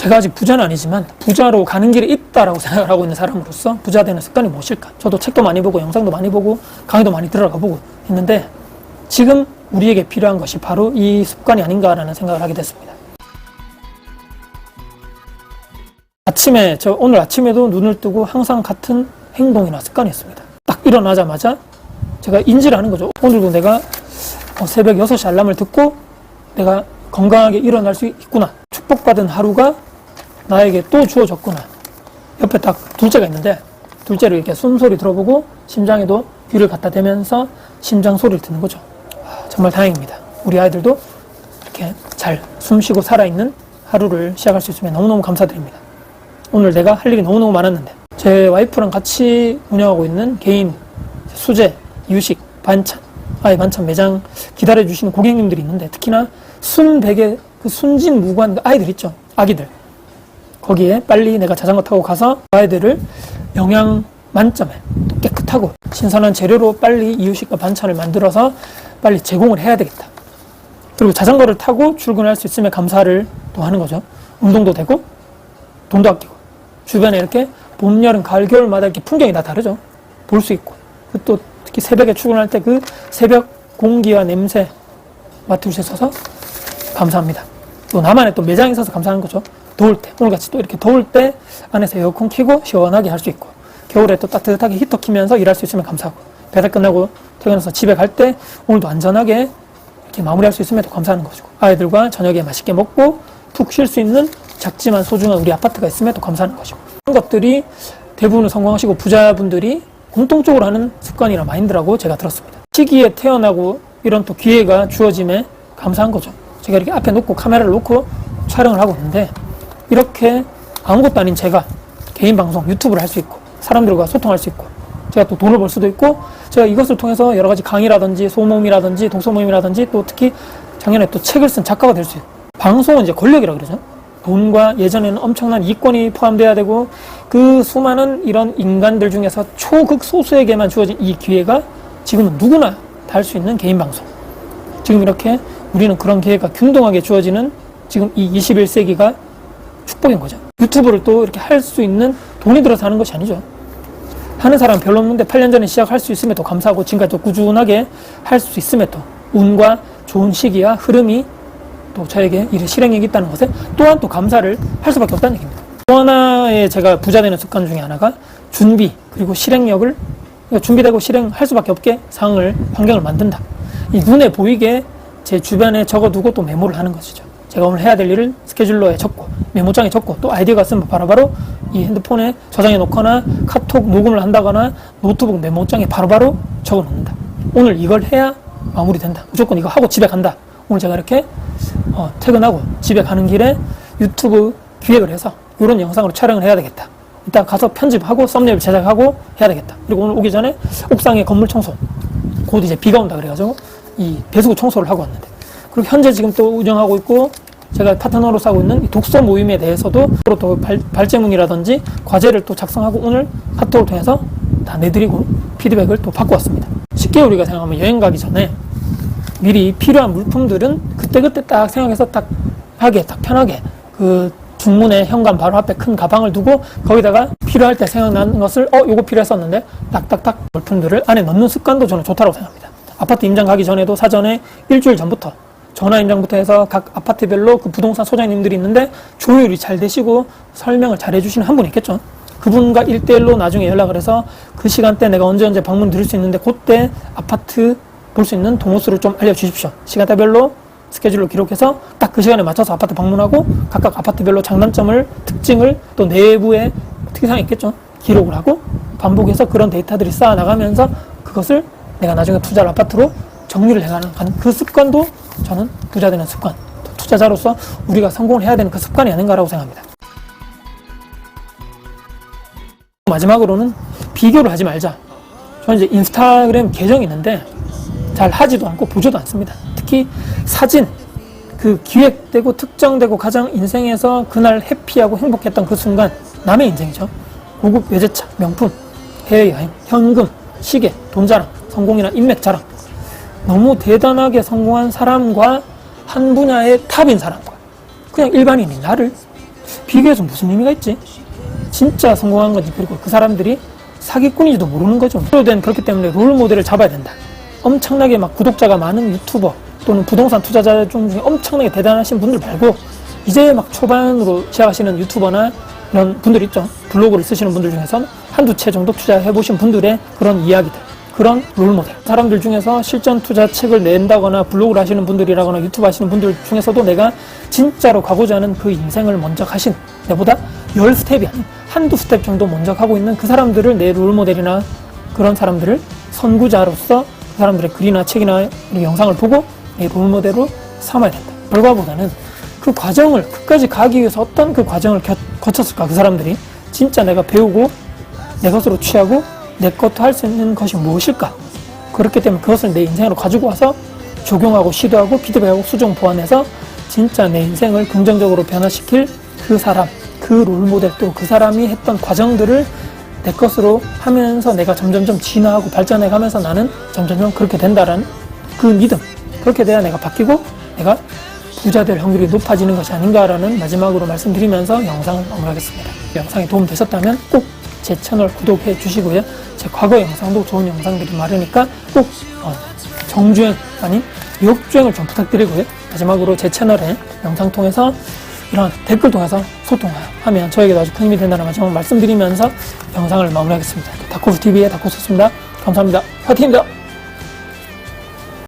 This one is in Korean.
제가 아직 부자는 아니지만 부자로 가는 길에 있다라고 생각을 하고 있는 사람으로서 부자 되는 습관이 무엇일까? 저도 책도 많이 보고 영상도 많이 보고 강의도 많이 들어가 보고 했는데 지금 우리에게 필요한 것이 바로 이 습관이 아닌가라는 생각을 하게 됐습니다. 아침에 저 오늘 아침에도 눈을 뜨고 항상 같은 행동이나 습관이 있습니다. 딱 일어나자마자 제가 인지를 하는 거죠. 오늘도 내가 어, 새벽 6시 알람을 듣고 내가 건강하게 일어날 수 있구나. 축복받은 하루가 나에게 또 주어졌구나. 옆에 딱 둘째가 있는데 둘째를 이렇게 숨소리 들어보고 심장에도 귀를 갖다 대면서 심장 소리를 듣는 거죠. 아, 정말 다행입니다. 우리 아이들도 이렇게 잘 숨쉬고 살아있는 하루를 시작할 수 있으면 너무너무 감사드립니다. 오늘 내가 할 일이 너무너무 많았는데 제 와이프랑 같이 운영하고 있는 개인 수제, 유식, 반찬, 아예 반찬 매장 기다려주시는 고객님들이 있는데 특히나 순백의 그 순진 무관 아이들 있죠. 아기들. 거기에 빨리 내가 자전거 타고 가서 아이들을 영양 만점에 또 깨끗하고 신선한 재료로 빨리 이유식과 반찬을 만들어서 빨리 제공을 해야 되겠다. 그리고 자전거를 타고 출근할 수 있으면 감사를 또 하는 거죠. 운동도 되고 돈도 아끼고 주변에 이렇게 봄, 여름, 가을, 겨울마다 이렇게 풍경이 다 다르죠. 볼 수 있고 그또 특히 새벽에 출근할 때 그 새벽 공기와 냄새 맡을 수 있어서 감사합니다. 또 나만의 또 매장에 있어서 감사한 거죠. 더울 때 오늘같이 또 이렇게 더울 때 안에서 에어컨 켜고 시원하게 할 수 있고 겨울에 또 따뜻하게 히터 키면서 일할 수 있으면 감사하고 배달 끝나고 퇴근해서 집에 갈 때 오늘도 안전하게 이렇게 마무리할 수 있으면 더 감사하는 것이고 아이들과 저녁에 맛있게 먹고 푹 쉴 수 있는 작지만 소중한 우리 아파트가 있으면 더 감사하는 것이고 그런 것들이 대부분 성공하시고 부자분들이 공통적으로 하는 습관이나 마인드라고 제가 들었습니다. 시기에 태어나고 이런 또 기회가 주어짐에 감사한 거죠. 제가 이렇게 앞에 놓고 카메라를 놓고 촬영을 하고 있는데 이렇게 아무것도 아닌 제가 개인 방송 유튜브를 할 수 있고 사람들과 소통할 수 있고 제가 또 돈을 벌 수도 있고 제가 이것을 통해서 여러 가지 강의라든지 소모임이라든지 독서 모임이라든지 또 특히 작년에 또 책을 쓴 작가가 될 수 있고 방송은 이제 권력이라고 그러죠. 돈과 예전에는 엄청난 이권이 포함돼야 되고 그 수많은 이런 인간들 중에서 초극 소수에게만 주어진 이 기회가 지금은 누구나 다 할 수 있는 개인 방송. 지금 이렇게 우리는 그런 기회가 균등하게 주어지는 지금 이 21세기가 축복인 거죠. 유튜브를 또 이렇게 할 수 있는 돈이 들어서 하는 것이 아니죠. 하는 사람 별로 없는데 8년 전에 시작할 수 있음에 도 감사하고 지금까지 또 꾸준하게 할 수 있음에 또 운과 좋은 시기와 흐름이 또 저에게 이런 실행력이 있다는 것에 또한 또 감사를 할 수밖에 없다는 얘기입니다. 또 하나의 제가 부자 되는 습관 중에 하나가 준비 그리고 실행력을 그러니까 준비되고 실행할 수밖에 없게 상황을 환경을 만든다. 이 눈에 보이게 제 주변에 적어두고 또 메모를 하는 것이죠. 제가 오늘 해야 될 일을 스케줄러에 적고 메모장에 적고 또 아이디어가 있으면 바로바로 이 핸드폰에 저장해 놓거나 카톡 녹음을 한다거나 노트북 메모장에 바로바로 적어 놓는다. 오늘 이걸 해야 마무리된다. 무조건 이거 하고 집에 간다. 오늘 제가 이렇게 어, 퇴근하고 집에 가는 길에 유튜브 기획을 해서 이런 영상으로 촬영을 해야 되겠다. 이따 가서 편집하고 썸네일 제작하고 해야 되겠다. 그리고 오늘 오기 전에 옥상에 건물 청소. 곧 이제 비가 온다 그래가지고 이 배수구 청소를 하고 왔는데. 그리고 현재 지금 또 운영하고 있고 제가 파트너로 싸고 있는 이 독서 모임에 대해서도 또또 발, 발제문이라든지 과제를 또 작성하고 오늘 카톡을 통해서 다 내드리고 피드백을 또 받고 왔습니다. 쉽게 우리가 생각하면 여행 가기 전에 미리 필요한 물품들은 그때그때 딱 생각해서 딱 하게, 딱 편하게 그 중문에 현관 바로 앞에 큰 가방을 두고 거기다가 필요할 때 생각나는 것을 어, 요거 필요했었는데 딱딱딱 물품들을 안에 넣는 습관도 저는 좋다고 생각합니다. 아파트 임장 가기 전에도 사전에 일주일 전부터 전화 임장부터 해서 각 아파트별로 그 부동산 소장님들이 있는데 조율이 잘 되시고 설명을 잘 해주시는 한 분 있겠죠. 그분과 일대일로 나중에 연락을 해서 그 시간대 내가 언제 언제 방문 드릴 수 있는데 그때 아파트 볼 수 있는 동호수를 좀 알려주십시오. 시간대별로 스케줄로 기록해서 딱 그 시간에 맞춰서 아파트 방문하고 각각 아파트별로 장단점을 특징을 또 내부에 특이사항이 있겠죠. 기록을 하고 반복해서 그런 데이터들이 쌓아 나가면서 그것을 내가 나중에 투자를 아파트로 정리를 해가는 그 습관도 저는 부자 되는 습관, 또 투자자로서 우리가 성공을 해야 되는 그 습관이 아닌가라고 생각합니다. 마지막으로는 비교를 하지 말자. 저는 이제 인스타그램 계정이 있는데 잘 하지도 않고 보지도 않습니다. 특히 사진, 그 기획되고 특정되고 가장 인생에서 그날 해피하고 행복했던 그 순간 남의 인생이죠. 고급 외제차, 명품, 해외여행, 현금, 시계, 돈 자랑, 성공이나 인맥 자랑. 너무 대단하게 성공한 사람과 한 분야의 탑인 사람과 그냥 일반인인 나를 비교해서 무슨 의미가 있지? 진짜 성공한 건지 그리고 그 사람들이 사기꾼인지도 모르는 거죠. 된 그렇기 때문에 롤 모델을 잡아야 된다. 엄청나게 막 구독자가 많은 유튜버 또는 부동산 투자자 중에 엄청나게 대단하신 분들 말고 이제 막 초반으로 시작하시는 유튜버나 이런 분들 있죠. 블로그를 쓰시는 분들 중에선 한두 채 정도 투자해 보신 분들의 그런 이야기들. 그런 롤모델. 사람들 중에서 실전 투자 책을 낸다거나 블로그를 하시는 분들이라거나 유튜브 하시는 분들 중에서도 내가 진짜로 가고자 하는 그 인생을 먼저 가신 내보다 열 스텝이 아닌 한두 스텝 정도 먼저 가고 있는 그 사람들을 내 롤모델이나 그런 사람들을 선구자로서 그 사람들의 글이나 책이나 영상을 보고 내 롤모델로 삼아야 된다. 결과보다는 그 과정을 끝까지 가기 위해서 어떤 그 과정을 겨- 거쳤을까 그 사람들이 진짜 내가 배우고 내 것으로 취하고 내 것도 할 수 있는 것이 무엇일까? 그렇기 때문에 그것을 내 인생으로 가지고 와서 적용하고 시도하고 피드백하고 수정 보완해서 진짜 내 인생을 긍정적으로 변화시킬 그 사람, 그 롤모델 또 그 사람이 했던 과정들을 내 것으로 하면서 내가 점점점 진화하고 발전해 가면서 나는 점점점 그렇게 된다라는 그 믿음. 그렇게 돼야 내가 바뀌고 내가 부자 될 확률이 높아지는 것이 아닌가라는 마지막으로 말씀드리면서 영상을 마무리하겠습니다. 영상이 도움되셨다면 꼭 제 채널 구독해 주시고요. 제 과거 영상도 좋은 영상들이 많으니까 꼭 어, 정주행 아닌 역주행을 좀 부탁드리고요. 마지막으로 제 채널에 영상 통해서 이런 댓글 통해서 소통하면 저에게도 아주 큰 힘이 된다는 마지막 말씀드리면서 영상을 마무리하겠습니다. 다코스TV의 다코스였습니다. 감사합니다. 파이팅입니다.